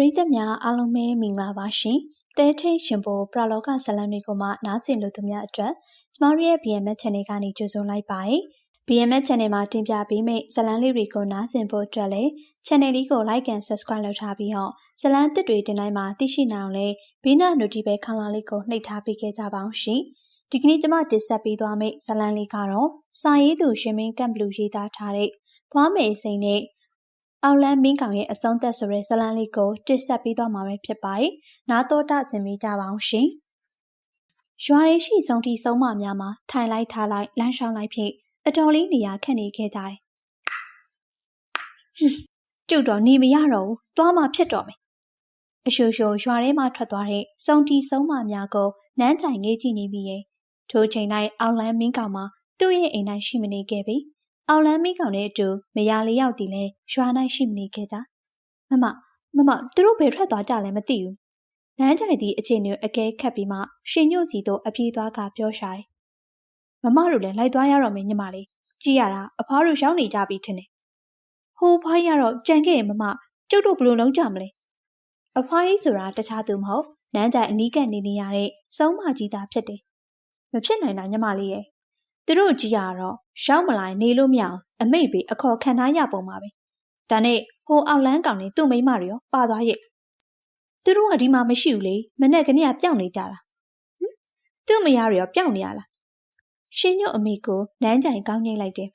ရိသတ်များအားလုံးပဲမင်္ဂလာပါရှင်။တဲထိတ်ရှင်ပေါ်ပရလောကဇလံတွေကိုမှနားဆင်လို့သူများအတွက်ကျမတို့ရဲ့ BMS Channel ကနေကြိုဆိုလိုက်ပါတယ်။ BMS Channel မှာတင်ပြပေးမယ့်ဇလံလေးတွေကိုနားဆင်ဖို့အတွက်လည်း Channel လေးကို Like and Subscribe လုပ်ထားပြီးတော့ဇလံအသစ်တွေတင်တိုင်းမှာသိရှိနိုင်အောင်လည်းဘေးနာ Notification ခေါင်းလောင်းလေးကိုနှိပ်ထားပေးခဲ့ကြပါအောင်ရှင်။ဒီကနေ့ကျမတင်ဆက်ပေးသွားမယ့်ဇလံလေးကတော့စာရေးသူရှင်မင်းကံဘလူရေးသားထားတဲ့ဘွားမယ်စိန်နဲ့ အောင်လန်းမင်းကောင်ရဲ့အဆုံးသက်ဆိုတဲ့ဇာတ်လမ်းလေးကိုတင်ဆက်ပေးသွားမှာပဲဖြစ်ပါတယ်။နားတော်တာဆင်ပေးကြပါအောင်ရှင်။ရွာရရှိဆုံးထိဆုံးမများမှာထိုင်လိုက်ထားလိုက်လမ်းလျှောက်လိုက်ဖြင့်အတော်လေးနေရာခက်နေခဲ့ကြတယ်။ကျုပ်တော်နေမရတော့ဘူး။သွားမှဖြစ်တော့မယ်။အရှူရှူရွာထဲမှထွက်သွားတဲ့စုံတီဆုံးမများကိုနန်းတိုင်ငေးကြည့်နေပြီးရဲ့ထိုချိန်တိုင်းအောင်လန်းမင်းကောင်မှာသူ့ရဲ့အိမ်တိုင်းရှိမနေခဲ့ပြီ။ အောင်လန်းမိကောင်နဲ့အတူမယာလေးယောက်တည်လဲရွာနိုင်ရှိမနေခဲ့ကြမမမမသူတို့ဘယ်ထွက်သွားကြလဲမသိဘူးလမ်းကြိုင်သည့်အခြေအနေအကဲခတ်ပြီးမှရှင်ညို့စီတို့အပြေးသွားကပြောရှာတယ်မမတို့လည်းလိုက်သွားရတော့မယ်ညီမလေးကြည့်ရတာအဖွားတို့ရောက်နေကြပြီထင်တယ်ဟိုဖွားကြီးကတော့ကြံခဲ့ရမမကျုပ်တို့ဘယ်လိုလုံးကြမလဲအဖွားကြီးဆိုတာတခြားသူမဟုတ်နန်းကြိုင်အနီးကပ်နေနေရတဲ့စုံးမကြီးသားဖြစ်တယ်မဖြစ်နိုင်တာညီမလေးရဲ့ သူတို့ကြီးရတော့ရောက်မလာနေလို့မရအောင်အမိတ်ပေးအခေါ်ခံထားရပုံပါပဲဒါနဲ့ဟိုအောက်လန်းကောင်နဲ့သူ့မိမတွေရောပါသွားရဲ့သူတို့ကဒီမှာမရှိဘူးလေမနဲ့ကနေကပျောက်နေကြတာဟင်သူ့မယားတွေရောပျောက်နေရလားရှင်ညွတ်အမိကိုနန်းကြိုင်ကောင်းငိမ့်လိုက်တယ်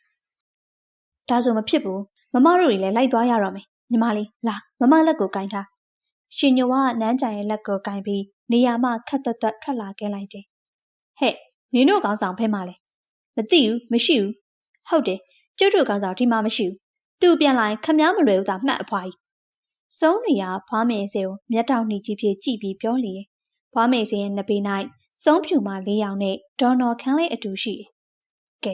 ဒါဆိုမဖြစ်ဘူးမမတို့တွေလည်းလိုက်သွားရတော့မယ်ညီမလေးလာမမလက်ကိုကင်ထားရှင်ညွတ်ကနန်းကြိုင်ရဲ့လက်ကိုကင်ပြီးနေရာမှခက်သက်သက်ထွက်လာခဲ့လိုက်တယ်ဟဲ့နင်တို့ကောင်းဆောင်ဖဲမလဲ မသိဘူးမရှိဘူးဟုတ်တယ်ကျုပ်တို့ကောင်ဆောင်ဒီမှာမရှိဘူးသူပြန်လာရင်ခမားမလွယ်ဘူးသာမှတ်အဖွားကြီးစုံးနေရဖွားမေစေကိုမျက်တောင်နှီးကြီးဖြင့်ကြည့်ပြီးပြောလေဖွားမေစေရဲ့နှစ်ပေ၌စုံးဖြူမလေးယောက်နဲ့ဒေါ်နော်ခန်းလေးအတူရှိတယ်ကဲ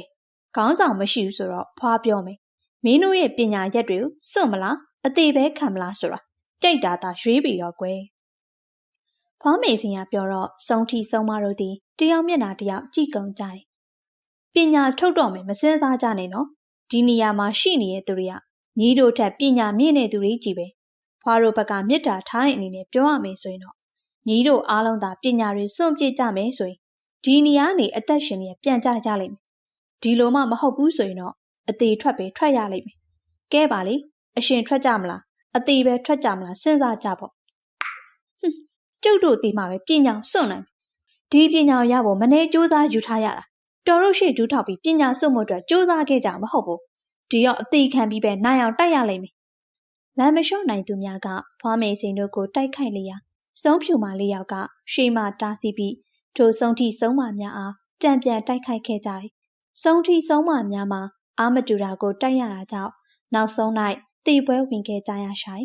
ခေါင်းဆောင်မရှိဘူးဆိုတော့ဖွားပြောမယ်မင်းတို့ရဲ့ပညာရက်တွေကိုစွန့်မလားအသေးပဲခံမလားဆိုတာကြိုက်တာသာရွေးပြီးတော့ကွယ်ဖွားမေစင်ကပြောတော့စုံထီစုံမတို့သည်တယောက်မျက်နှာတယောက်ကြည့်ကုန်ကြတယ် ပညာထုတ်တော့မယ်မစင်းစားကြနဲ့နော်ဒီနေရာမှာရှိနေတဲ့သူတွေကညီတို့ထက်ပညာမြင့်တဲ့သူတွေကြီးပဲဖွားတို့ဘက်ကမေတ္တာထားတဲ့အနေနဲ့ပြောရမယ်ဆိုရင်တော့ညီတို့အားလုံးသာပညာတွေစွန့်ပစ်ကြမယ်ဆိုရင်ဒီနေရာနေအသက်ရှင်နေပြန်ကြကြလိမ့်မယ်ဒီလိုမှမဟုတ်ဘူးဆိုရင်တော့အသေးထွက်ပဲထွက်ရလိမ့်မယ်ကဲပါလေအရှင်ထွက်ကြမလားအသေးပဲထွက်ကြမလားစဉ်းစားကြပေါ့ကျုပ်တို့ဒီမှာပဲပညာစွန့်နိုင်ဒီပညာရဖို့မနေစူးစမ်းယူထားရတာ တော်တို့ရှိဒူးထောက်ပြီးပညာစွတ်မှုအတွက်စူးစမ်းခဲ့ကြမဟုတ်ဘူးဒီတော့အသေးခံပြီးပဲနိုင်အောင်တိုက်ရလိမ့်မယ်လမ်းမလျှော့နိုင်သူများကဖွားမေစိန်တို့ကိုတိုက်ခိုက်လျာစုံဖြူမလေးယောက်ကရှေးမှတားဆီးပြီးထိုဆုံးထိဆုံးမများအားတံပြန်တိုက်ခိုက်ခဲ့ကြတယ်ဆုံးထိဆုံးမများမှာအာမတူတာကိုတိုက်ရတာကြောင့်နောက်ဆုံး၌တေပွဲဝင်ခဲ့ကြရရှိ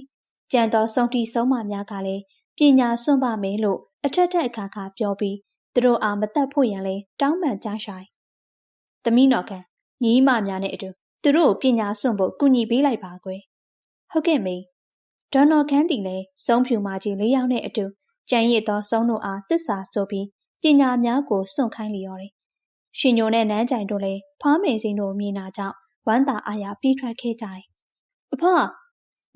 ကြံသောဆုံးထိဆုံးမများကလည်းပညာစွန့်ပါမယ်လို့အထက်ထက်အခါခါပြောပြီး သူတို့အားမတက်ဖို့ရန်လဲတောင်းပန်ကြရှိ။သမီးတော်ခံညီမများနဲ့အတူသူတို့ကိုပညာစွန့်ဖို့ကူညီပေးလိုက်ပါကွယ်။ဟုတ်ကဲ့မေ။ဒေါ်နော်ခန်းတီလည်းစုံဖြူမကြီးလေးယောက်နဲ့အတူကြံရစ်သောစုံတို့အားတစ္ဆာဆိုပြီးပညာများကိုစွန့်ခိုင်းလျော်တယ်။ရှင်ညိုနဲ့နန်းကြိုင်တို့လည်းဖားမေစိန်တို့မြင်နာကြောင့်ဝမ်းသာအားရပြေးထွက်ခဲ့ကြတယ်။အဖ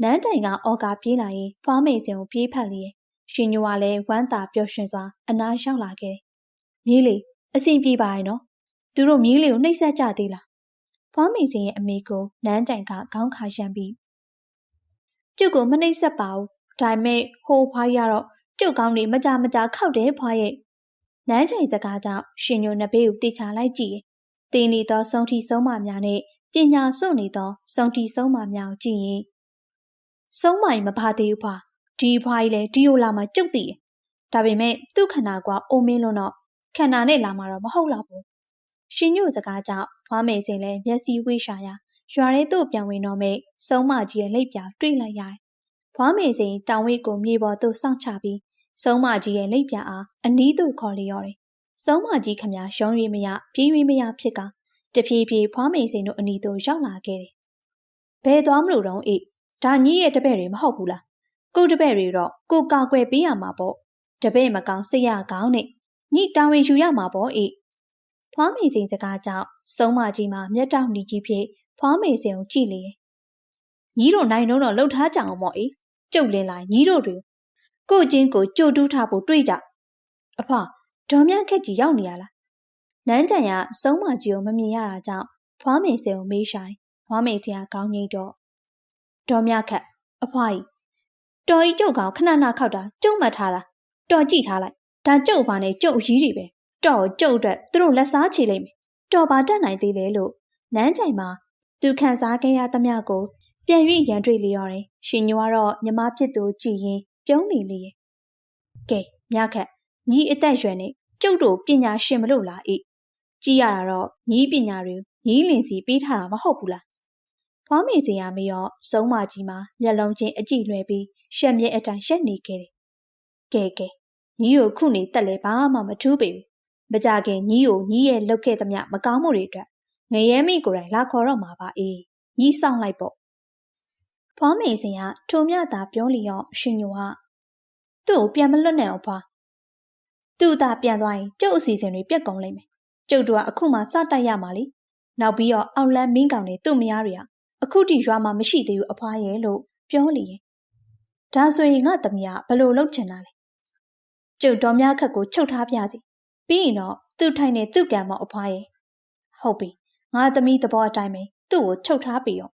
နန်းတိုင်ကအော်ကာပြေးလာရင်ဖားမေစင်ကိုပြေးဖက်လျက်ရှင်ညိုကလည်းဝမ်းသာပျော်ရွှင်စွာအနားရောက်လာခဲ့တယ် မြေးလေအဆင်ပြေပါရဲ့နော်သူတို့မြေးလေးကိုနှိပ်စက်ကြသေးလားဖွားမိစင်ရဲ့အမေကိုနန်းကြိုင်ကခေါင်းခါရမ်းပြီးကျုပ်ကိုမနှိပ်စက်ပါဘူးဒါပေမဲ့ဟိုဖွားရတော့ကျုပ်ကောင်းနေမကြမကြခောက်တယ်ဖွားရဲ့နန်းကြိုင်စကားကြောင့်ရှင်ညိုနှစ်ဘေးကိုတေချာလိုက်ကြည့်ရင်တင်းနေသောဆုံးထီဆုံးမများနဲ့ပညာစွန့်နေသောဆုံးထီဆုံးမများကိုကြည့်ရင်ဆုံးမရင်မပါသေးဘူးဖွာဒီဖွားကြီးလဲဒီယိုလာမှာကျုပ်တည်ဒါပေမဲ့သူ့ခန္ဓာကွာအိုမင်းလွန်းတော့ ခန္ဓာနဲ့လာမှာတော့မဟုတ်တော့ဘူးရှင်ညို့စကားကြောင့်ဖွားမေစင်လည်းမျက်စိဝေးရှာရာရွာထဲသို့ပြန်ဝင်တော့မဲ့စုံမကြီးရဲ့လက်ပြတွေ့လိုက်ရတယ်ဖွားမေစင်တောင်ဝိတ်ကိုမြေပေါ်သို့စောင့်ချပြီးစုံမကြီးရဲ့လက်ပြအားအနီးသို့ခေါ်လျော်တယ်စုံမကြီးခမရုံးရည်မရပြေးရည်မရဖြစ်ကတဖြည်းဖြည်းဖွားမေစင်တို့အနီးသို့ရောက်လာခဲ့တယ်ဘယ်သွားမလို့တော့အေးဒါကြီးရဲ့တပည့်တွေမဟုတ်ဘူးလားကိုတပည့်တွေတော့ကိုကာကွယ်ပေးရမှာပေါ့တပည့်မကောင်းစိတ်ရကောင်းနဲ့ ညတာဝန်ယူရမှာပေါ့အေးဖွားမေစင်စကားကြောင့်စုံမကြီးမှာမျက်တောင်နီကြီးဖြစ်ဖွားမေစင်ကိုကြည့်လေညီတို့နိုင်တော့တော့လှုပ်ထားကြအောင်ပေါ့အေးကျုပ်လင်းလာညီတို့တွေကိုချင်းကိုကြိုတူးထားဖို့တွေးကြအဖဒေါ်မြခက်ကြီးရောက်နေရလားနန်းကြံရစုံးမကြီးကိုမမြင်ရတာကြောင့်ဖွားမေစင်ကိုမေးရှာတယ်ဖွားမေစင်ကကောင်းကြီးတော့ဒေါ်မြခက်အဖွားကြီးတော်ကြီးကျုပ်ကောင်ခဏနာခောက်တာကျုံမှတ်ထားတာတော်ကြည့်ထားလိုက် ဒါကျုပ်ဘာနဲ့ကျုပ်အကြီးတွေပဲတော်ကျုပ်အတွက်သူတို့လက်စားချေလိုက်မယ်တော်ပါတတ်နိုင်သေးလေလို့နန်းကြိုင်မှာသူခန်းစားခဲ့ရသမျှကိုပြန်၍ရန်တွေ့လျော်တယ်ရှင်ညိုကတော့ညီမဖြစ်သူကြည်ရင်ပြုံးနေလေရဲ့ကဲမြခက်ညီအသက်ရွယ်နဲ့ကျုပ်တို့ပညာရှင်မလို့လားဤကြည်ရတာတော့ညီပညာတွေညီလင်စီပေးထားတာမဟုတ်ဘူးလားဖွားမေစရာမရောစုံးမကြီးမှာမျက်လုံးချင်းအကြည့်လွှဲပြီးရှက်မြဲအတိုင်းရှက်နေခဲ့တယ်ကဲကဲ ညီကိုခုနေတက်လဲဘာမှမထူးပေဘူးမကြခင်ညီကိုညီရဲ့လုတ်ခဲ့သမျှမကောင်းမှုတွေအတွက်ငရဲမိကိုယ်တိုင်လာခေါ်တော့မှာပါအေးညီဆောင်လိုက်ပေါ့ဖွားမေစင်ကထုံမြတာပြောလျော့ရှင်ညိုကသူ့ကိုပြန်မလွတ်နိုင်အောင်ဖွားသူ့သားပြန်သွားရင်ကျုပ်အစီအစဉ်တွေပြက်ကုန်လိမ့်မယ်ကျုပ်တို့ကအခုမှစတိုက်ရမှာလေနောက်ပြီးတော့အောက်လန်းမင်းကောင်တွေသူ့မယားတွေကအခုထိရွာမှာမရှိသေးဘူးအဖွားရဲ့လို့ပြောလျင်ဒါဆိုရင်ငါသမီးကဘလို့လုပ်ချင်တာလဲ ကျုပ်တော်များခက်ကိုချုပ်ထားပြစီပြီးရင်တော့သူ့ထိုင်နေသူ့ကံမအဖွားရဲ့ဟုတ်ပြီငါသမီးသဘောအတိုင်းပဲသူ့ကိုချုပ်ထားပြီရော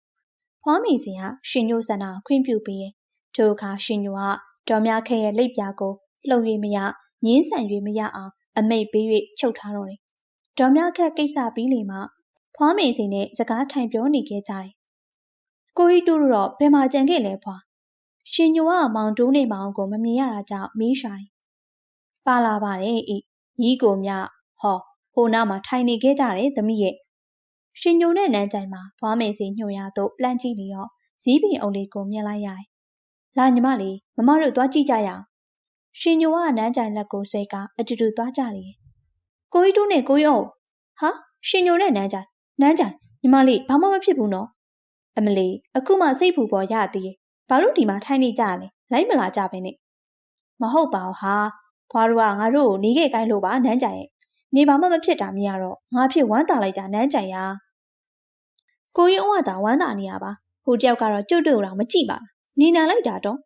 ဖွားမိစဉ်ကရှင်ညိုဆန္ဒခွင့်ပြုပြီးရင်ထိုအခါရှင်ညိုကတော်များခက်ရဲ့လက်ပြာကိုလှုပ်၍မရငင်းဆန်၍မရအောင်အမိတ်ပေး၍ချုပ်ထားတော့တယ်ဒေါ်မြခက်ကိစ္စပြီးလေမှဖွားမေစီနဲ့စကားထိုင်ပြောနေခဲ့ကြတယ်။ကိုကြီးတူတော့ဘယ်မှာကြံခဲ့လဲဖွာ။ရှင်ညိုကမောင်တိုးနေမောင်ကိုမမြင်ရတာကြောင့်မေးရှာတယ်။ ပါလာပါတယ်ဤညီကိုမြဟောဟိုနားမှာထိုင်နေခဲ့ကြတယ်သမီးရဲ့။ရှင်ညိုနဲ့နန်းကြိုင်မှာဖွားမေစီညှို့ရတော့လှမ်းကြည့်လျော့ဇီးပင်အုပ်လေးကိုမြင်လိုက်ရတယ်။လာညီမလေးမမတို့သွားကြည့်ကြရအောင်။ရှင်ညိုကနန်းကြိုင်လက်ကိုဆွဲကအတူတူသွားကြလေ။ကိုကြီးတို့နဲ့ကိုကြီးအောင်ဟာရှင်ညိုနဲ့နန်းကြိုင်နန်းကြိုင်ညီမလေးဘာမှမဖြစ်ဘူးနော်အမလီအခုမှစိတ်ပူပေါ်ရသေးရဲ့ဘာလို့ဒီမှာထိုင်နေကြရလဲလိုက်မလာကြပဲနဲ့မဟုတ်ပါဘူးဟာ ဖွားတို့ကငါတို့ကိုနေခဲ့ကိုင်းလို့ပါနန်းကြိုင်ရဲ့နေဘာမှမဖြစ်တာမြင်ရတော့ငါဖြစ်ဝမ်းသာလိုက်တာနန်းကြိုင်ရကိုရင်အဝတာဝမ်းသာနေရပါဟိုတယောက်ကတော့ကျုပ်တို့တော့မကြည့်ပါနေနာလိုက်တာတော့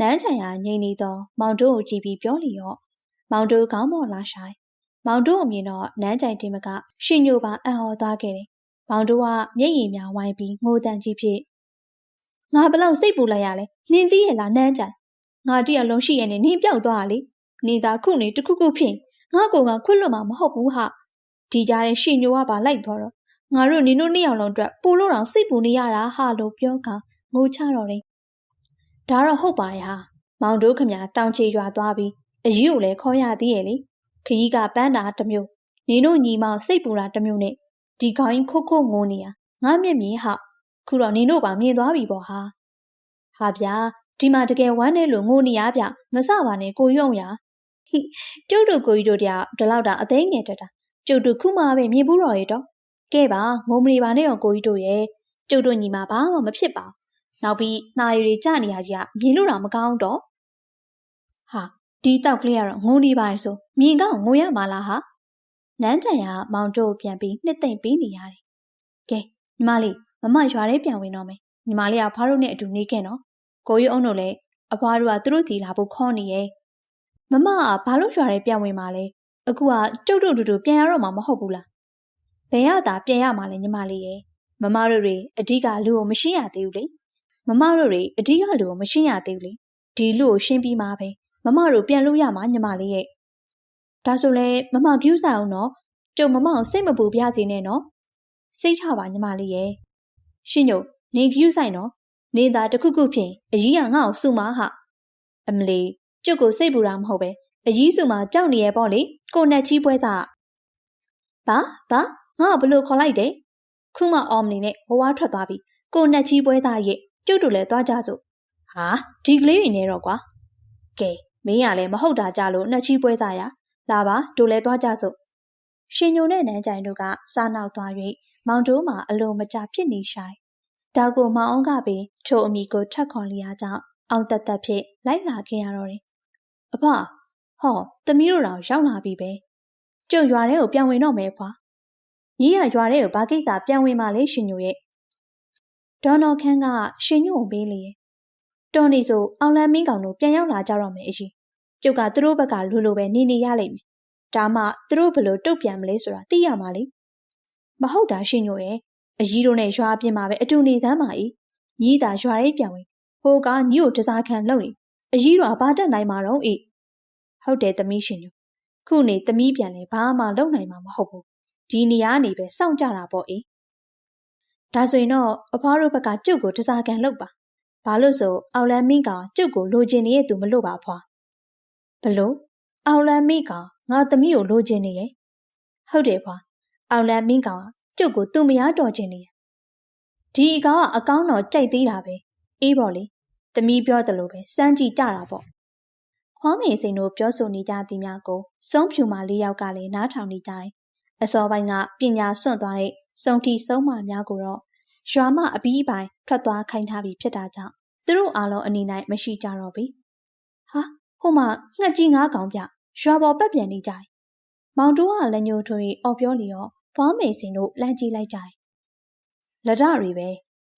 နန်းချန်ရငိမ့်နေသောမောင်တို့ကိုကြည့်ပြီးပြောလျော့မောင်တို့ခေါင်းပေါ်လာဆိုင်မောင်တို့အမြင်တော့နန်းကြိုင်တင်မကရှင်ညိုပါအံ့ဩသွားခဲ့တယ်။မောင်တို့ကမျက်ရည်များဝိုင်းပြီးငိုတန်ကြီးဖြစ်ငါဘလောက်စိတ်ပူလိုက်ရလဲနင်းသိရလားနန်းကြိုင်ငါတရလုံးရှိရနေနင်းပြောက်သွားလေ နေသာခုနေတခုခုဖြစ်ငါကောင်ကခွတ်လွတ်မှာမဟုတ်ဘူးဟာဒီကြားတဲ့ရှင်ညိုကပါလိုက်သွားတော့ငါတို့နင်တို့နှစ်ယောက်လုံးအတွက်ပူလို့တောင်စိတ်ပူနေရတာဟာလို့ပြောကငိုချတော့တယ်ဒါတော့ဟုတ်ပါရဲ့ဟာမောင်တို့ခမတောင်ချေရွာသွားပြီးအကြီးကိုလည်းခေါ်ရသေးရဲ့လေခကြီးကပန်းတာတစ်မျိုးနင်တို့ညီမစိတ်ပူတာတစ်မျိုးနဲ့ဒီခေါင်းခုတ်ခုတ်ငိုနေရငါမျက်မြင်ဟာခုတော့နင်တို့ပါမြင်သွားပြီပေါ့ဟာဟာဗျာဒီမှာတကယ်ဝမ်းနေလို့ငိုနေရဗျမစပါနဲ့ကိုယုံရ ဟိကျုပ်တို့ကိုကြီးတို့တရားဒီလောက်တာအသိငယ်တက်တာကျုပ်တို့ခုမှပဲမြင်ဘူးတော့ရတော့ကဲပါငုံမနေပါနဲ့ရောကိုကြီးတို့ရဲ့ကျုပ်တို့ညီမဘာမှမဖြစ်ပါနောက်ပြီးနှာရည်တွေကြနေရကြီးကမြင်လို့တော့မကောင်းတော့ဟာဒီတောက်ကလေးကတော့ငုံနေပါလေဆိုမြင်ကောင်းငိုရမှာလားဟာနန်းတန်ရမောင်တို့ပြန်ပြီးနှစ်သိမ့်ပေးနေရတယ်ကဲညီမလေးမမရွာထဲပြန်ဝင်တော့မယ်ညီမလေးကဖွားတို့နဲ့အတူနေခဲ့နော်ကိုရုံးတို့လည်းအဖွားတို့ကသူတို့စီလာဖို့ခေါ်နေရဲ့ မမကဘာလို့ရွာထဲပြန်ဝင်มาလဲအခုကကျုပ်တို့တူတူပြန်ရတော့မှာမဟုတ်ဘူးလားဘယ်ရတာပြန်ရမှာလဲညီမလေးရဲ့မမတို့တွေအဓိကလူကိုမရှင်းရသေးဘူးလေမမတို့တွေအဓိကလူကိုမရှင်းရသေးဘူးလေဒီလူကိုရှင်းပြီးမှပဲမမတို့ပြန်လို့ရမှာညီမလေးရဲ့ဒါဆိုလဲမမကျူးစားအောင်နော်ကျုံမမကိုစိတ်မပူပြစေနဲ့နော်စိတ်ချပါညီမလေးရဲ့ရှင်ညိုနေကျူးဆိုင်နော်နေသာတခုခုဖြင့်အကြီးကငါ့ကိုစုမဟာအမလီ ကျုပ်ကိုစိတ်ပူတာမဟုတ်ပဲအကြီးစုမှာကြောက်နေရပေါ့လေကိုနဲ့ချီးပွဲစားဘာဘာငါ့ကိုဘလို့ခေါ်လိုက်တယ်ခုမှအော်မနေနဲ့ဘဝထွက်သွားပြီကိုနဲ့ချီးပွဲသားရဲ့ကျုပ်တို့လည်းသွားကြစို့ဟာဒီကလေးတွေနဲ့တော့ကွာကဲမင်းကလည်းမဟုတ်တာကြလို့နှက်ချီးပွဲစားရလာပါတို့လဲသွားကြစို့ရှင်ညိုနဲ့နန်းကြိုင်တို့ကစားနောက်သွား၍မောင်တိုးမှာအလိုမကျဖြစ်နေဆိုင်ဒါကိုမောင်အောင်ကပင်ထိုအမိကိုထက်ခေါ်လျာကြောင့် အောင်တသက်ဖြစ်လိုက်လာခဲ့ရတော့တယ်အဖဟောသမီးတို့တော့ရောက်လာပြီပဲကျုံရွာထဲကိုပြန်ဝင်တော့မယ်ဖွာညီရရွာထဲကိုဘာကိစ္စပြန်ဝင်မှလဲရှင်ညိုရဲ့ဒေါ်နော်ခန်းကရှင်ညို့ကိုပေးလေတော်နေဆိုအောင်လန်းမင်းကောင်တို့ပြန်ရောက်လာကြတော့မယ်အရှင်ကျုပ်ကသူတို့ဘက်ကလူလိုပဲနေနေရလိမ့်မယ်ဒါမှသူတို့ဘယ်လိုတုတ်ပြန်မလဲဆိုတာသိရမှာလေမဟုတ်တာရှင်ညို့ရဲ့အကြီးတို့နဲ့ရွာပြင်မှာပဲအတူနေစမ်းပါ၏ညီးသာရွာရေးပြန်ဝင် ဟိုကညီကိုတစားခံလုပ်နေအကြီးတော်ဘာတက်နိုင်မှာတော့ဤဟုတ်တယ်သမီးရှင်ညို့ခုနေသမီးပြန်လဲဘာမှလုပ်နိုင်မှာမဟုတ်ဘူးဒီနေရာနေပဲစောင့်ကြတာပေါ့အေးဒါဆိုရင်တော့အဖွားတို့ဘက်ကကျုပ်ကိုတစားခံလုပ်ပါဘာလို့ဆိုအောင်လန်းမင်းကကျုပ်ကိုလိုချင်နေတဲ့သူမလို့ပါဖွာဘလို့အောင်လန်းမင်းကငါသမီးကိုလိုချင်နေရဲ့ဟုတ်တယ်ဖွာအောင်လန်းမင်းကကျုပ်ကိုသူမရတော်ချင်နေရဲ့ဒီအကောင်ကအကောင်းတော်ကြိုက်သေးတာပဲအေးပေါ့လေ သမီးပြောသလိုပဲစမ်းကြည့်ကြတာပေါ့ဟောမေစိန်တို့ပြောဆိုနေကြသည်များကိုစုံဖြူမလေးယောက်ကလည်းနားထောင်နေကြတယ်အစောပိုင်းကပညာစွန့်သွားတဲ့စုံထီဆုံးမများကိုတော့ရွာမအပီးပိုင်ထွက်သွားခိုင်းထားပြီးဖြစ်တာကြောင့်သူတို့အားလုံးအနေနဲ့မရှိကြတော့ဘူးဟာဟိုမှာငှက်ကြီးငါးကောင်ပြရွာပေါ်ပတ်ပြန်နေကြတယ်မောင်တိုးကလက်ညှိုးထွေးအော်ပြောလျော်ဖွားမေစင်တို့လမ်းကြည့်လိုက်ကြတယ်လက်ဒရီပဲ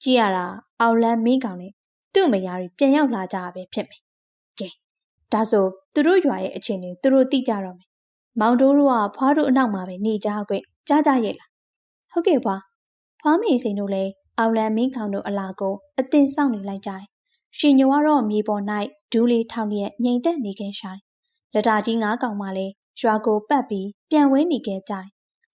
ကြည့်ရတာအောင်လန်းမင်းကောင်နဲ့ သူ့မယားတွေပြန်ရောက်လာကြတာပဲဖြစ်မယ်ကဲဒါဆိုသူတို့ရွာရဲ့အခြေအနေသူတို့သိကြတော့မယ်မောင်တိုးတို့ကဖွားတို့အနောက်မှာပဲနေကြခွင့်ကြားကြရဲ့လားဟုတ်ကဲ့ဖွာဖွားမေစိန်တို့လည်းအောင်လန်မင်းခေါင်တို့အလာကိုအသင်ဆောင်နေလိုက်ကြတယ်ရှင်ညိုကတော့မြေပေါ်၌ဒူးလေးထောင်လျက်ငိမ်သက်နေခဲ့ရှာတယ်လက်တာကြီးငါးကောင်မှလည်းရွာကိုပတ်ပြီးပြန်ဝဲနေခဲ့ကြတယ်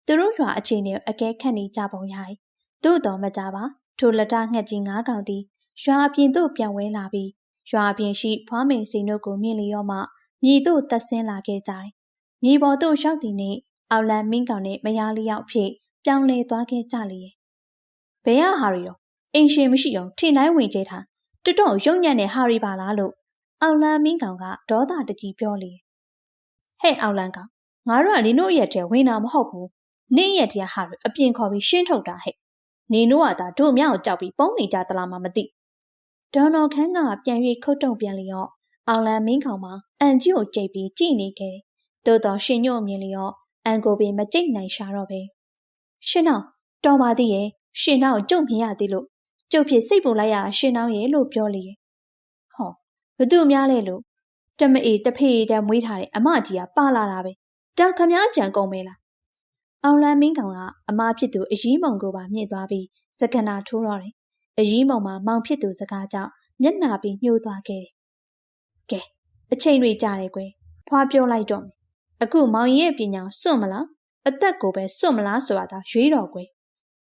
သူတို့ရွာအခြေအနေအကဲခတ်နေကြပုံရိုက်သို့တော်မကြပါထိုလက်တာငှက်ကြီးငါးကောင်သည် ရွာအပြင်သို့ပြန်ဝဲလာပြီးရွာအပြင်ရှိဖွားမိန်စိန်တို့ကိုမြင်လျောမှမြေသို့တက်ဆင်းလာခဲ့ကြတယ်မြေပေါ်သို့ရောက်သည့်နေ့အောင်လန်မင်းကောင်နဲ့မယားလေးယောက်ဖြစ်ပြောင်းလဲသွားခဲ့ကြလေဘယ်ဟာရီရောအိမ်ရှင်မရှိအောင်ထင်တိုင်းဝင်ကျဲထားတွတ်တော့ရုံညံ့တဲ့ဟာရီပါလားလို့အောင်လန်မင်းကောင်ကဒေါသတကြီးပြောလေဟဲ့အောင်လန်ကောင်ငါတို့ကနင်တို့ရဲ့ထဲဝင်တာမဟုတ်ဘူးနင့်ရဲ့တရားဟာရီအပြင်ခေါ်ပြီးရှင်းထုတ်တာဟဲ့နင်တို့ကသာတို့မြောက်ကြောက်ပြီးပုံနေကြသလားမှမသိ ဒေါ်နော်ခန်းကပြန်၍ခုတ်တုံပြန်လျော့အောင်လန်မင်းကောင်မှာအန်ကြီးကိုကြိတ်ပြီးကြည်နေခဲ့သို့တော်ရှင်ညို့မြင်လျော့အန်ကိုပင်မကြိတ်နိုင်ရှာတော့ပဲရှင်အောင်တော်ပါသေးရဲ့ရှင်နောက်ကြုံမြင်ရသေးလို့ကျုပ်ဖြစ်စိတ်ပူလိုက်ရတာရှင်နောက်ရဲ့လို့ပြောလေဟောဘသူများလဲလို့တမအေတဖေတမွေးထားတဲ့အမကြီးကပါလာတာပဲဒါခမားကြံကုန်မေးလားအောင်လန်းမင်းကောင်ကအမဖြစ်သူအကြီးမုံကိုပါမြင့်သွားပြီးစကနာထိုးတော့တယ် အကြီးမုံမှာမောင်ဖြစ်သူစကားကြောင့်မျက်နာပြီးညှိုးသွားခဲ့တယ်ကဲအချိန်တွေကြာတယ်ကွယ်ဖွာပြောလိုက်တော့မယ်အခုမောင်ရဲ့ပညာစွန့်မလားအသက်ကိုပဲစွန့်မလားဆိုတာသာရွေးတော်ကွယ်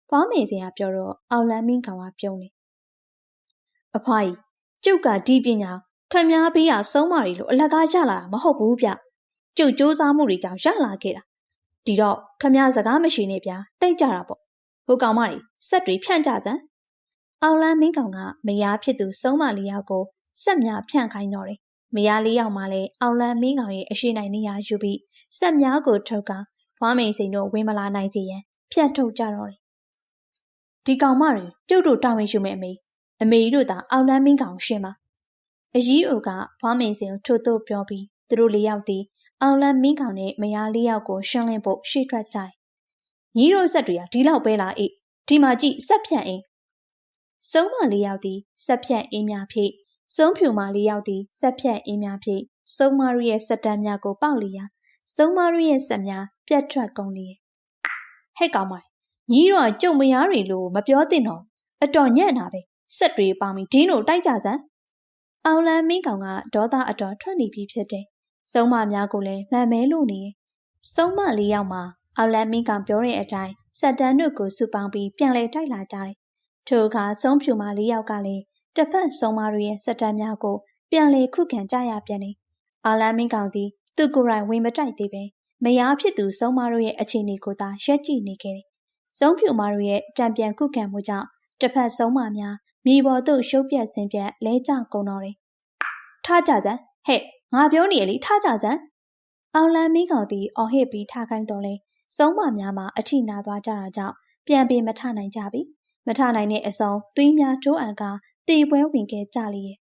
ဖွားမေစင်ကပြောတော့အောင်လန်းမင်းကောင်ကပြုံးနေအဖွားကြီးကျုပ်ကဒီပညာခမည်းပေးရဆုံးမရီလို့အလကားရလာတာမဟုတ်ဘူးဗျကျုပ်စူးစမ်းမှုတွေကြောင့်ရလာခဲ့တာဒီတော့ခမည်းစကားမရှိနေဗျာတိုက်ကြတာပေါ့ဟိုကောင်မကြီးစက်တွေဖြန့်ကြစမ်း အောင်လန်းမင်းကောင်ကမယားဖြစ်သူဆုံးမလေးယောက်ကိုစက်များဖြန့်ခိုင်းတော့တယ်မယားလေးယောက်မှလည်းအောင်လန်းမင်းကောင်ရဲ့အရှိနိုင်နေရာယူပြီးစက်များကိုထုတ်ကဖွားမိန်စိန်တို့ဝင်မလာနိုင်စေရန်ဖြတ်ထုတ်ကြတော့တယ်ဒီကောင်မတွေကျုပ်တို့တာဝန်ယူမယ်အမေအမေတို့သာအောင်လန်းမင်းကောင်ရှင်ပါအကြီးအိုကဖွားမိန်စင်ကိုထို့သို့ပြောပြီးသူတို့လေးယောက်သည်အောင်လန်းမင်းကောင်နဲ့မယားလေးယောက်ကိုရှင်းလင်းဖို့ရှေ့ထွက်ကြတယ်ညီတို့ဆက်တွေကဒီလောက်ပဲလားအေးဒီမှာကြည့်ဆက်ဖြန့်အင်း စုံးမလေးယောက်သည်ဆက်ဖြန့်အင်းများဖြင့်စုံးဖြူမလေးယောက်သည်ဆက်ဖြန့်အင်းများဖြင့်စုံးမရရဲ့စက်တန်းများကိုပေါက်လျာစုံးမရရဲ့ဆက်များပြတ်ထွက်ကုန်လေဟဲ့ကောင်မညီတော့ကြုံမရားတွေလို့မပြောသင့်တော့အတော်ညံ့တာပဲဆက်တွေပေါင်းပြီးဒင်းတို့တိုက်ကြစမ်းအောင်လန်းမင်းကောင်ကဒေါသအတော်ထွက်နေပြီဖြစ်တယ်စုံးမများကိုလည်းမှန်မဲလို့နေစုံးမလေးယောက်မှာအောင်လန်းမင်းကောင်ပြောတဲ့အတိုင်းစက်တန်းတို့ကိုစုပေါင်းပြီးပြန်လဲတိုက်လာကြတယ် ထိုအခါစုံးဖြူမလေးယောက်ကလည်းတစ်ဖက်စုံမတို့ရဲ့စက်တန်းများကိုပြန်လဲခုခံကြရပြန်တယ်အောင်လန်းမင်းကောင်သည်သူ့ကိုယ်တိုင်ဝင်မတိုက်သေးပဲမယားဖြစ်သူစုံမတို့ရဲ့အခြေအနေကိုသာရက်ကြည့်နေခဲ့တယ်စုံဖြူမတို့ရဲ့တံပြန်ခုခံမှုကြောင့်တစ်ဖက်ဆုံးမများမြေပေါ်သို့ရှုပ်ပြက်ဆင်းပြက်လဲကျကုန်တော့တယ်။ထားကြစမ်းဟဲ့ငါပြောနေရလေထားကြစမ်းအောင်လန်မင်းကောင်သည်အော်ဟစ်ပြီးထားခိုင်းတော်လဲဆုံးမများမှာအထိနာသွားကြတာကြောင့်ပြန်ပြီးမထနိုင်ကြပြီ မထနိုင်တဲ့အစုံသွေးများတိုးအံကတေပွဲဝင်ခဲ့ကြလေရဲ့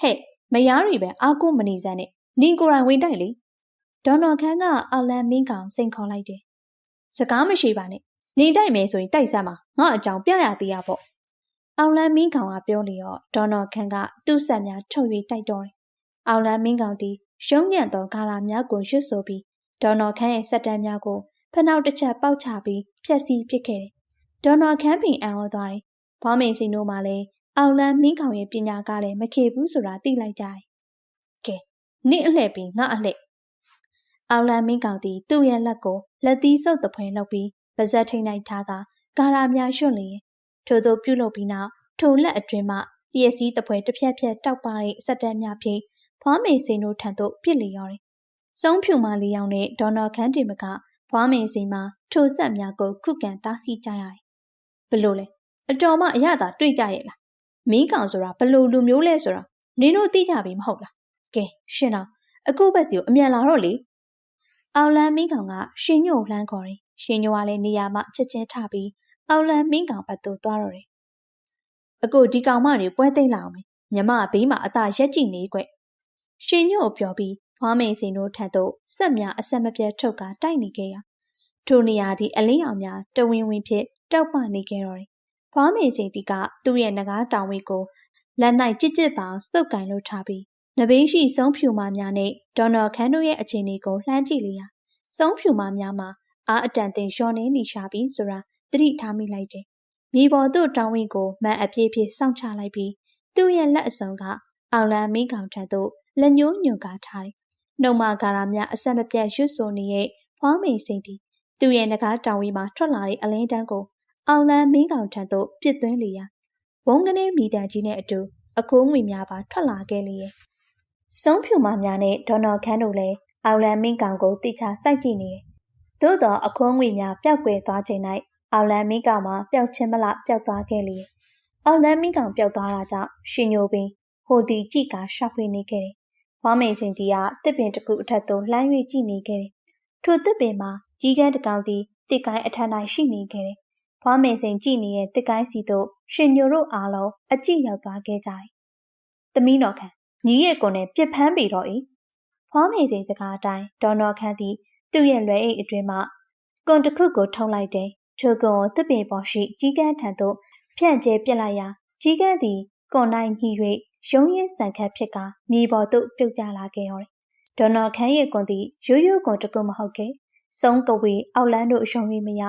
ဟဲ့မယားတွေပဲအာကိုမနေစမ်းနဲ့နင်ကိုယ်တိုင်ဝင်တိုက်လေဒေါ်နော်ခန်းကအောင်လန်မင်းကောင်စိန်ခေါ်လိုက်တယ်စကားမရှိပါနဲ့နေတိုက်မယ်ဆိုရင်တိုက်စမ်းပါငါအကြောင်းပြရသေးရပေါ့အောင်လန်းမင်းကောင်ကပြောလျော်ဒေါ်နော်ခန့်ကသူ့ဆက်များထုတ်၍တိုက်တော်တယ်။အောင်လန်းမင်းကောင်သည်ရုံးညံ့သောဂါရာများကိုရွတ်ဆိုပြီးဒေါ်နော်ခန့်ရဲ့စက်တန်းများကိုဖနှောက်တစ်ချက်ပေါက်ချပြီးဖျက်ဆီးပစ်ခဲ့တယ်။ ဒေါ်နော်ခန့်ပင်အံ့ဩသွားတယ်။ဘောင်းမိန်စိန်တို့မှလည်းအောင်လန်းမင်းကောင်ရဲ့ပညာကလည်းမခေဘူးဆိုတာသိလိုက်ကြတယ်။ကဲနင့်အလှည့်ပြီးငါအလှည့်အောင်လန်းမင်းကောင်သည်သူ့ရဲ့လက်ကိုလက်သီးဆုပ်သဖွယ်လုပ်ပြီးပါဇက်ထိန်လိုက်ထားကဂါရာများရွှွန့်လျင်ထို့သောပြုလုပ်ပြီးနောက်ထိုလက်အတွင်းမှလျက်စီးတပွဲတစ်ဖြက်ဖြက်တောက်ပါတဲ့စက်တန်းများဖြင့်ဖွားမေစိန်တို့ထံသို့ပြစ်လျော်တယ်။စုံဖြူမလေးယောက်နဲ့ဒေါ်နော်ခန်းတင်မကဖွားမေစိန်မှာထိုဆက်များကိုခုခံတားဆီးကြရတယ်။ ဘလို့လဲအတော်မှအရသာတွေ့ကြရဲ့လား။မင်းကောင်ဆိုတာဘလို့လူမျိုးလဲဆိုတာနင်တို့သိကြပြီမဟုတ်လား။ကဲရှင်တော်အခုဘက်စီကိုအမြန်လာတော့လေ။အောင်လန်းမင်းကောင်ကရှင်ညို့လှမ်းခေါ်တယ်။ရှင်ညို့ကလည်းနေရာမှာချက်ချင်းထပြီးအောင်လန်းမင်းကောင်ဘက်သို့သွားတော့တယ်အကိုဒီကောင်မတွေပွဲသိမ့်လာအောင်မြမဘေးမှာအသာရက်ကြည့်နေကွရှင်ညို့ပြောပြီးဖွားမိန်စိန်တို့ထက်သို့ဆက်များအဆက်မပြတ်ထုတ်ကတိုက်နေခဲ့ရထိုနေရာသည်အလင်းအောင်များတဝင်းဝင်းဖြင့် တောက်ပနေခဲ့တော့တယ်ဖွားမိန်စိန်တီကသူ့ရဲ့ငကားတောင်ဝေးကိုလက်၌ကြစ်ကြစ်ပေါင်စုပ်ကန်လို့ထားပြီးနဘေးရှိဆုံးဖြူမများနဲ့ဒေါ်နော်ခန်းတို့ရဲ့အခြေအနေကိုလှမ်းကြည့်လျာဆုံးဖြူမများမှာအားအတန်တင်လျှော်နေနေရှာပြီးဆိုတာသတိထားမိလိုက်တယ်မြေပေါ်သို့တောင်းဝင်းကိုမန်အပြည့်ဖြင့်စောင့်ချလိုက်ပြီးသူ့ရဲ့လက်အစုံကအောင်လန်မင်းကောင်ထံသို့လက်ညှိုးညွန်ကားထားတယ်။နှုံမကာရာများအဆက်မပြတ်ရွတ်ဆိုနေတဲ့ဖွားမိန်စိန်သည်သူ့ရဲ့ငကားတောင်ဝင်းမှာထွက်လာတဲ့အလင်းတန်းကို အောင်လန်မင်းကောင်ထံသို့ပစ်သွင်းလေရာဝုန်းကနေမိတန်ကြီးနဲ့အတူအခိုးငွေများပါထွက်လာခဲ့လေရဲ့။စုံဖြူမများနဲ့ဒေါ်နော်ခန်းတို့လည်းအောင်လန်မင်းကောင်ကိုတိချစိုက်ကြည့်နေတယ်။သို့တော့အခိုးငွေများပျောက်ကွယ်သွားချိန်၌အောင်လန်းမင်းကောင်မှပျောက်ချင်းမလားပျောက်သွားခဲ့လေ။အောင်လန်းမင်းကောင်ပျောက်သွားတာကြောင့်ရှင်ညိုပင်ဟိုတီကြည့်ကရှာဖွေနေခဲ့တယ်။ဘွားမိန်စင်တီကတစ်ပင်တစ်ခုအထက်သို့လှမ်း၍ကြည့်နေခဲ့တယ်။ထိုတစ်ပင်မှာကြီးကန်းတစ်ကောင်တီတစ်ကိုင်းအထက်၌ရှိနေခဲ့တယ်။ ဘွားမိန်စင်ကြည့်နေတဲ့တစ်ကိုင်းစီသို့ရှင်ညိုတို့အားလုံးအကြည့်ရောက်သွားခဲ့ကြတယ်။သမီးတော်ခန့်ညီရဲ့ကိုနဲ့ပြစ်ဖမ်းပြီတော့၏။ဘွားမိန်စင်စကားအတိုင်းဒေါ်တော်ခန့်သည်သူ့ရဲ့လွယ်အိတ်အတွင်းမှကွန်တစ်ခုကိုထုံလိုက်တယ်ထိုကွန်ကိုသစ်ပင်ပေါ်ရှိကြီးကန်းထံသို့ဖြန့်ကျဲပစ်လိုက်ရာကြီးကန်းသည်ကွန်နိုင်ညှိ၍ရုံးရင်းဆန်ခတ်ဖြစ်ကာမြေပေါ်သို့ပြုတ်ကျလာခဲ့ရောတယ်။ဒေါ်နော်ခန်းရဲ့ကွန်သည်ရိုးရိုးကွန်တကွမဟုတ်ခဲ့။စုံကဝေအောက်လန်းတို့ရုံ၍မရ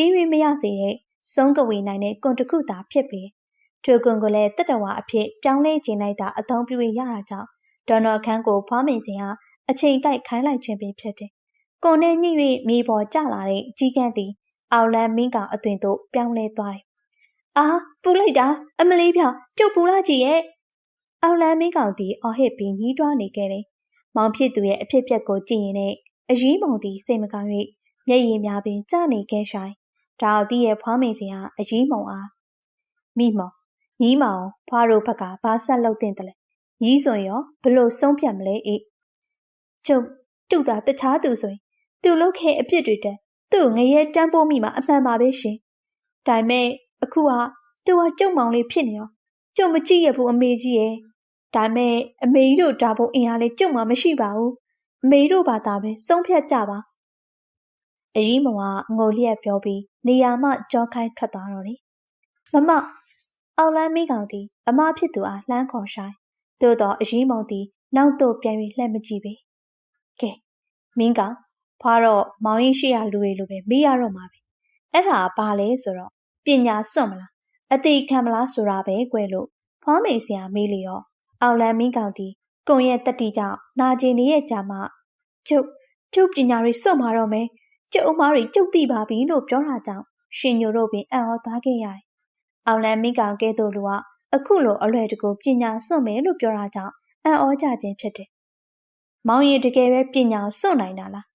ပြေး၍မရစေတဲ့စုံကဝေနိုင်တဲ့ကွန်တခုသာဖြစ်ပေ။ထိုကွန်ကိုလည်းတတဝါအဖြစ်ပြောင်းလဲခြင်းလိုက်တာအသုံးပြုရတာကြောင့်ဒေါ်နော်ခန်းကိုဖွားမိန်စင်ဟာအချိန်တိုက်ခိုင်းလိုက်ခြင်းပင်ဖြစ်တယ်။ကွန်နဲ့ညှိ၍မြေပေါ်ကျလာတဲ့ကြီးကန်းသည်အောင်လန်းမင်းကောင်အသွင်သို့ပြောင်းလဲသွားတယ်။အာပူလိုက်တာအမလေးဖြာကျုပ်ပူလာကြည့်ရဲ့။အောင်လန်းမင်းကောင်သည်အော်ဟစ်ပြီးညှိတွားနေခဲ့တယ်။မောင်ဖြစ်သူရဲ့အဖြစ်ပြက်ကိုကြည့်ရင်လည်းအရေးမောင်သည်စိတ်မကောင်း၍မျက်ရည်များပင်ကျနေခဲ့ဆိုင်။ ဒါအသည့်ရဲ့ဖွားမိန်စင်ဟာအရေးမောင်အားမိမောင်ညီမောင်ဖွားတို့ဘက်ကဘာဆက်လုပ်တင်တယ်လဲ။ညီဆိုရောဘလို့ဆုံးဖြတ်မလဲအေး။ကျုပ်တူတာတခြားသူဆိုရင်သူလုပ်ခဲ့အပြစ်တွေတက်သူ့ငရဲတန်းပိုးမိမှာအမှန်ပါပဲရှင်။ဒါပေမဲ့အခုကသူကကြုံမောင်လေးဖြစ်နေရောကြုံမကြည့်ရဘူးအမေကြီးရဲ့။ဒါပေမဲ့အမေကြီးတို့ဒါဖို့အင်အားလေးကြုံမှာမရှိပါဘူး။အမေတို့ဘာသာပဲစုံဖြတ်ကြပါ။ အကြီးမောင်ကငိုလျက်ပြောပြီးနေရာမှကြောခိုင်းထွက်သွားတော့တယ်။မမအောင်လန်းမိကောင်သည်အမဖြစ်သူအားလှမ်းခေါ်ဆိုင်။သို့တော့အကြီးမောင်သည်နောက်သို့ပြန်ပြီးလှည့်မကြည့်ပေ။ကဲမင်းကောင်ဖွားတော့မောင်ရင်ရှိရလူတွေလိုပဲမေးရတော့မှာပဲအဲ့ဒါဘာလဲဆိုတော့ပညာစွန့်မလားအသေးခံမလားဆိုတာပဲကွယ်လို့ဖွားမိန်ဆရာမေးလျော်အောင်လန်မင်းကောင်တီကုံရဲ့တတိကြောင့်နာကျင်နေရဲ့ကြာမှကျုပ်ကျုပ်ပညာတွေစွန့်มาတော့မယ် ကျုပ်အမားတွေကျုပ်သိပါပြီလို့ပြောတာကြောင့်ရှင်ညိုတို့ပင်အံ့ဩသွားခဲ့ရတယ်အောင်လန်မင်းကောင်ကဲတို့လူကအခုလိုအလွယ်တကူပညာစွန့်မယ်လို့ပြောတာကြောင့်အံ့ဩကြခြင်းဖြစ်တယ်မောင်ရင်တကယ်ပဲပညာစွန့်နိုင်တာလား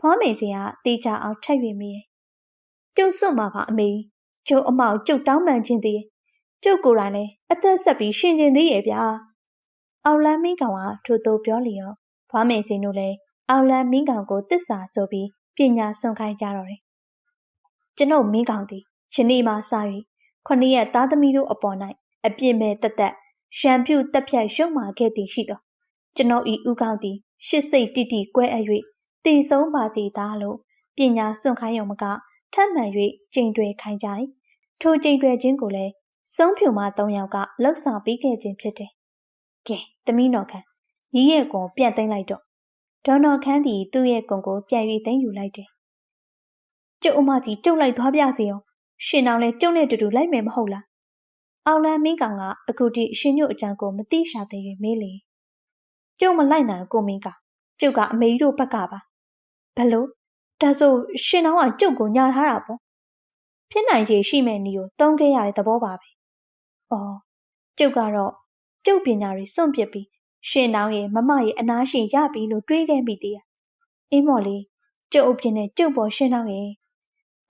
ဖွားမေကြီးကတေချာအောင်ထက်၍မိတယ်။ကျုပ်စွန့်မှာပါအမေ။ကျုပ်အမောင်ကျုပ်တောင်းပန်ခြင်းသေး။ကျုပ်ကိုယ်တိုင်လည်းအသက်ဆက်ပြီးရှင်ခြင်းသေးရဲ့ဗျာ။အောင်လန်းမင်းကောင်ကထို့သို့ပြောလျော်ဖွားမေကြီးတို့လည်းအောင်လန်းမင်းကောင်ကိုတစ္ဆာဆိုပြီး ပညာဆွန်ခိုင်းကြတော့တယ်။ကျွန်ုပ်မင်းကောင်သည်ယနေ့မှစ၍ခொနည်းရသားသမီးတို့အပေါ်၌အပြစ်မဲ့တသက်ရံပြုတ်တက်ဖြတ်ရုံမာခဲ့သည်ရှိသောကျွန်ုပ်ဤဥကောင်းသည်ရှစ်စိတ်တိတိကွဲအပ်၍တည်ဆုံးပါစေသားလို့ပညာစွန့်ခိုင်းရုံမကထပ်မံ၍ကြိမ်တွယ်ခိုင်းကြ၏ထိုကြိမ်တွယ်ခြင်းကိုလည်းစုံဖြူမ၃ယောက်ကလှုပ်ဆောင်ပြီးခဲ့ခြင်းဖြစ်တယ်။ကဲသမီးတော်ခန့်ညီရဲ့ကွန်ပြန်သိမ်းလိုက်တော့ ဒေါ်တော်ခန်းသည်သူ့ရဲ့ကွန်ကိုပြန်၍သိမ်းယူလိုက်တယ်။ကျုပ်အမကြီးကျုပ်လိုက်သွားပြစီအောင်ရှင်အောင်လဲကျုပ်နဲ့တူတူလိုက်မယ်မဟုတ်လား။အောင်လန်းမင်းကောင်ကအခုထိရှင်ညို့အကြံကိုမသိရှာသေး၍မေးလေ။ကျုပ်မလိုက်နိုင်ကိုမင်းကကျုပ်ကအမေကြီးတို့ဘက်ကပါ။ဘလို့ဒါဆိုရှင်အောင်ကကျုပ်ကိုညာထားတာပေါ့။ဖြစ်နိုင်ခြေရှိမဲ့နီကိုတုံးခဲ့ရတဲ့သဘောပါပဲ။အော်ကျုပ်ကတော့ကျုပ်ပညာတွေစွန့်ပစ်ပြီး ရှင်နောင်ရဲ့မမရဲ့အနာရှင်ရပြီလို့တွေးခဲ့မိသေးတယ်။အင်းမော်လေးကျုပ်အပြင်နဲ့ကျုပ်ပေါ်ရှင်နောင်ရဲ့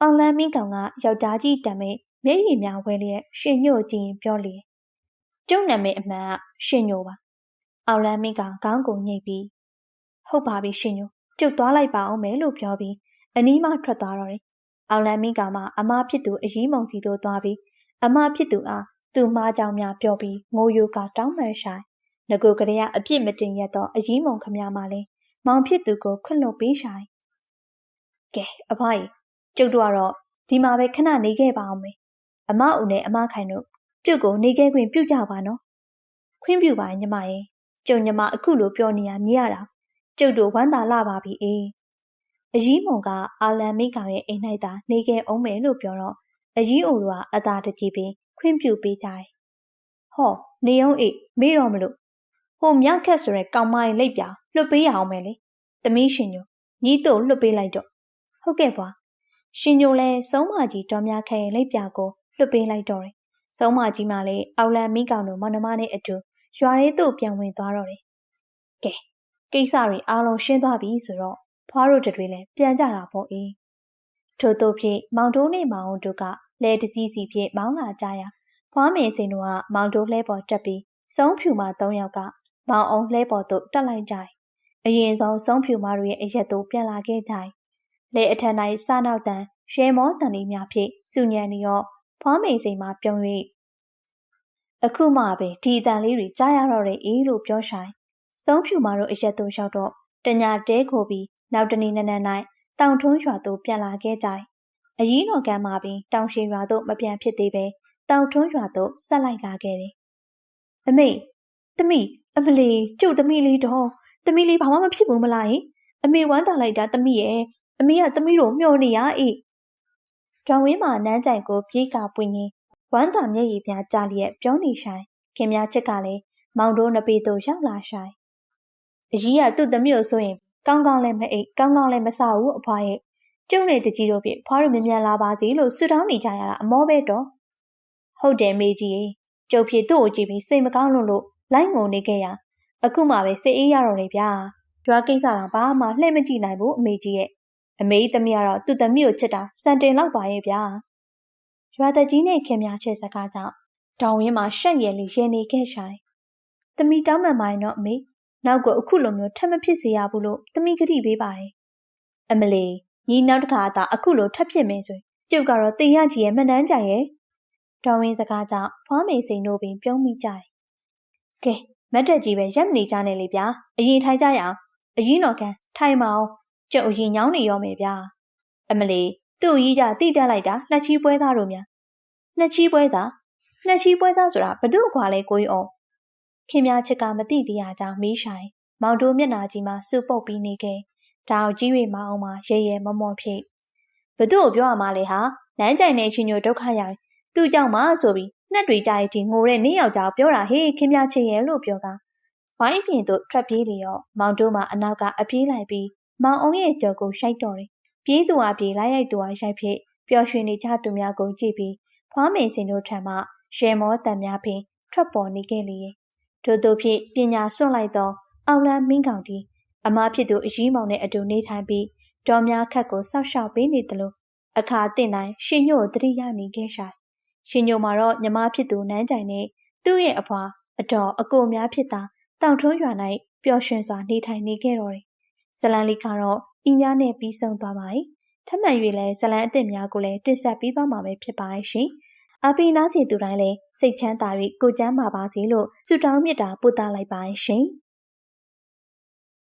အောင်လန်းမင်းကောင်ကယောက်ျားကြီးတံမဲ့မျက်ရည်များဝဲလျက်ရှင်ညို့ကြည့်ပြောလေ။ကျုပ်နာမည်အမှန်ကရှင်ညိုပါ။အောင်လန်းမင်းကောင်ခေါင်းကိုညှိပြီးဟုတ်ပါပြီရှင်ညိုကျုပ်သွားလိုက်ပါအောင်မယ်လို့ပြောပြီးအနီးမှထွက်သွားတော့တယ်။အောင်လန်းမင်းကောင်မှအမဖြစ်သူအရင်မုံစီတို့သွားပြီးအမဖြစ်သူအားသူ့မှားကြောင်များပြောပြီးငိုယိုကတောင်းပန်ဆို င်ငကိုကလေးကအပြစ်မတင်ရတော့အရင်မုံခမမလည်းမောင်ဖြစ်သူကိုခွင့်လွှတ်ပေးဆိုင်ကဲအဖကြီးကျုပ်တို့ကတော့ဒီမှာပဲခဏနေခဲ့ပါအောင်မေအမအုံနဲ့အမခိုင်တို့ကျုပ်ကိုနေခဲ့ခွင့်ပြုကြပါနော်ခွင့်ပြုပါညီမရဲ့ကျုံညီမအခုလိုပြောနေရမြင်ရတာကျုပ်တို့ဝမ်းသာလာပါပြီအေးအကြီးမုံကအာလန်မိကောင်ရဲ့အိမ်၌သာနေခဲ့အောင်မယ်လို့ပြောတော့အကြီးအိုတို့ကအသာတကြီးပင်ခွင့်ပြုပေးကြတယ်ဟောနေအောင်အေးမေးတော့မလို့ ဟိုမြခက်ဆိုတဲ့ကောင်မလေးလိပ်ပြလွတ်ပေးရအောင်မယ်လေသမီးရှင်ညိုညီတို့လွတ်ပေးလိုက်တော့ဟုတ်ကဲ့ပွားရှင်ညိုလဲစုံးမကြီးတော်များခက်ရဲ့လိပ်ပြကိုလွတ်ပေးလိုက်တော့တယ်စုံးမကြီးမှလည်းအောက်လန်မိကောင်တို့မောင်နှမနဲ့အတူရွာရဲတို့ပြန်ဝင်သွားတော့တယ်ကဲကိစ္စတွေအားလုံးရှင်းသွားပြီဆိုတော့ဖွားတို့တွေလည်းပြန်ကြတာပေါ့အေးထို့သောဖြင့်မောင်တိုးနဲ့မောင်အောင်တို့ကလဲတစည်းစီဖြင့်မောင်းလာကြရာဖွားမေစိန်တို့ကမောင်တိုးလှဲပေါ်တက်ပြီးစုံးဖြူမှ၃ယောက်က မောင်အောင်လှဲပေါ်သို့တက်လိုက်ကြ။အရင်ဆုံးဆုံးဖြူမတို့ရဲ့အရက်သို့ပြန်လာခဲ့ကြ။လေအထက်၌စနောက်တန်ရဲမောတန်လေးများဖြင့်စူညံနေရောဖွားမိန်စိန်မှပြုံး၍အခုမှပဲဒီအတန်လေးတွေကြားရတော့တဲ့အေးလို့ပြောဆိုင်။ဆုံးဖြူမတို့အရက်သို့ရောက်တော့တညာတဲခိုပြီးနောက်တနေ့နနက်၌တောင်ထွန်းရွာသို့ပြန်လာခဲ့ကြ။အရင်တော်ကမ်းမှာပင်တောင်ရှိရွာသို့မပြန်ဖြစ်သေးပဲတောင်ထွန်းရွာသို့ဆက်လိုက်လာခဲ့တယ်။အမေ သမီးအမလီကျုပ်သမီးလေးတော့သမီးလေးဘာမှမဖြစ်ဘူးမလားယင်အမေဝမ်းသာလိုက်တာသမီးရဲ့အမေကသမီးတို့မျှော်နေရအေးဒေါ်ဝင်းမှာနန်းကြိုင်ကိုပြေးကပွင့်ရင်ဝမ်းသာမျက်ရည်ပြားကြလျက်ပြောနေဆိုင်ခင်များချစ်ကလည်းမောင်တို့နပေတို့ရောက်လာဆိုင်အကြီးကသူ့သမီးကိုဆိုရင်ကောင်းကောင်းလည်းမအိတ်ကောင်းကောင်းလည်းမဆဘူးအဖွားရဲ့ကျုံနဲ့တကြီးတို့ဖြင့်ဖွားတို့မြ мян လာပါစေလို့ဆုတောင်းနေကြရတာအမောပဲတော့ဟုတ်တယ်မေကြီးကျုပ်ဖြစ်သူ့ကိုကြည့်ပြီးစိတ်မကောင်းလို့လို့ လိုက်ငုံနေခဲ့ရအခုမှပဲစိတ်အေးရတော့တယ်ဗျာရွာကိစ္စတော့ဘာမှလှည့်မကြည့်နိုင်ဘူးအမေကြီးရဲ့အမေကြီးသမီးကတော့သူ့သမီးကိုချစ်တာစံတင်လောက်ပါရဲ့ဗျာရွာသက်ကြီးနဲ့ခင်များချစ်စကားကြောင့်တောင်ဝင်းမှာရှက်ရည်လေးရဲနေခဲ့ရှာတယ်သမီးတောင်းမှန်မိုင်းတော့အမေနောက်ကအခုလိုမျိုးထပ်မဖြစ်စေရဘူးလို့သမီးကတိပေးပါတယ်အမလီညီနောက်တစ်ခါသာအခုလိုထပ်ဖြစ်မယ်ဆိုရင်ကျုပ်ကတော့တင်ရကြီးရဲ့မနှမ်းကြရဲ့တောင်ဝင်းစကားကြောင့်ဖွားမေစိန်တို့ပင်ပြုံးမိကြတယ် ကဲမတ်တက်ကြီးပဲရက်မနေကြနဲ့လေဗျာအရင်ထိုင်ကြရအောင်အရင်တော်ကန်ထိုင်မအောင်ကျုပ်အရင်ညောင်းနေရောမယ်ဗျာအမလီသူ့ကြီးကြတိတက်လိုက်တာနှစ်ချီပွဲသားတို့များနှစ်ချီပွဲသားနှစ်ချီပွဲသားဆိုတာဘဒုကွာလဲကိုကြီးအောင်ခင်များချစ်ကမသိသေးရကြောင်းမီးဆိုင်မောင်တိုးမျက်နာကြီးမှာစုပုတ်ပြီးနေခဲ့ဒါအောင်ကြီး၍မအောင်မှာရဲရဲမောမောဖြစ်ဘသူ့ကိုပြောရမှာလဲဟာနန်းကြိုင်နဲ့ချင်းညိုဒုက္ခရောက်သူ့ကြောင့်မှဆိုပြီး နှက်တွေကြိုက်ချင်းငိုတဲ့နေ့ယောက်ျားပြောတာဟေးခင်ဗျာချစ်ရဲ့လို့ပြောကဝိုင်းပြင်သို့ထွက်ပြေးလျော့မောင်တို့မှအနောက်ကအပြေးလိုက်ပြီးမောင်အောင်ရဲ့ကြော်ကိုရှိုက်တော်တယ်ပြေးသူအပြေးလိုက်ရိုက်သူအရိုက်ဖြစ်ပျော်ရွှင်နေကြသူများကိုကြည့်ပြီးဖွားမေချင်းတို့ထံမှရှယ်မောတန်များဖြင့်ထွက်ပေါ်နေခဲ့လေထို့သောဖြင့်ပညာစွန့်လိုက်သောအောင်လန်းမင်းကောင်တီအမားဖြစ်သူအကြီးမောင်နဲ့အတူနေထိုင်ပြီးတော်များခတ်ကိုစောက်ရှောက်ပေးနေသလိုအခါတင့်တိုင်းရှင်ညို့တတိယနေခဲ့ရှာ ရှင်ညိုမှာတော့ညီမဖြစ်သူနန်းကြိုင်နဲ့သူ့ရဲ့အဖွာအတော်အကိုများဖြစ်တာတောင်ထွန်းရွာ၌ပျော်ရွှင်စွာနေထိုင်နေခဲ့တော်တယ်။ဇလန်လေးကတော့ဤများနဲ့ပြီးဆုံးသွားပါ၏။ထပ်မံ၍လည်းဇလန်အသစ်များကိုလည်းတင်ဆက်ပြီးသွားမှာပဲဖြစ်ပါရဲ့ရှင်။အပီနာစီသူတိုင်းလည်းစိတ်ချမ်းသာ၍ကိုကျမ်းမာပါစေလို့ဆုတောင်းမေတ္တာပို့သလိုက်ပါရှင်။